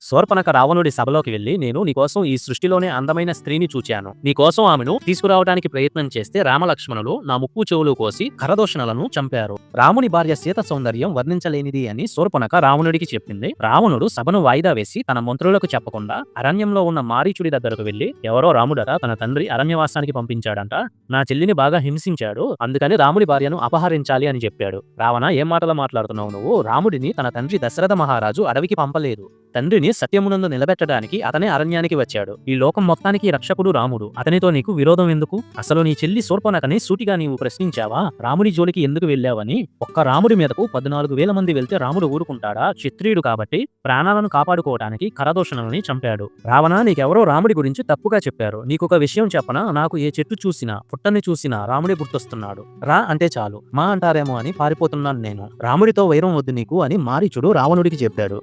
శోర్పనక రావణుడి సభలోకి వెళ్ళి నేను నీకోసం ఈ సృష్టిలోనే అందమైన స్త్రీని చూచాను. నీకోసం ఆమెను తీసుకురావడానికి ప్రయత్నం చేస్తే రామలక్ష్మణులు నా ముక్కు చెవులు కోసి కరదోషణలను చంపారు. రాముని భార్య సీత సౌందర్యం వర్ణించలేనిది అని శోర్పనక రావణుడికి చెప్పింది. రావణుడు సభను వాయిదా వేసి తన మంత్రులకు చెప్పకుండా అరణ్యంలో ఉన్న మారీచుడి దగ్గరకు వెళ్ళి ఎవరో రాముడట తన తండ్రి అరణ్యవాసానికి పంపించాడంట. నా చెల్లిని బాగా హింసించాడు. అందుకని రాముడి భార్యను అపహరించాలి అని చెప్పాడు. రావణ ఏం మాటలు మాట్లాడుతున్నావు నువ్వు? రాముడిని తన తండ్రి దశరథ మహారాజు అడవికి పంపలేదు. తండ్రిని సత్యమునందు నిలబెట్టడానికి అతనే అరణ్యానికి వచ్చాడు. ఈ లోకం మొత్తానికి రక్షకుడు రాముడు. అతనితో నీకు విరోధం ఎందుకు? అసలు నీ చెల్లి శూర్పణకని సూటిగా నీవు ప్రశ్నించావా? రాముడి జోలికి ఎందుకు వెళ్ళావని? ఒక్క రాముడి మీదకు పద్నాలుగు వేల మంది వెళ్తే రాముడు ఊరుకుంటాడా? క్షత్రియుడు కాబట్టి ప్రాణాలను కాపాడుకోవడానికి కరదోషణలని చంపాడు. రావణ నీకెవరో రాముడి గురించి తప్పుగా చెప్పారు. నీకొక విషయం చెప్పనా? నాకు ఏ చెట్టు చూసినా పుట్టని చూసినా రాముడి గుర్తొస్తున్నాడు. రా అంటే చాలు. మా అంటారేమో అని పారిపోతున్నాను నేను. రాముడితో వైరం వద్దు నీకు అని మారీచుడు రావణుడికి చెప్పాడు.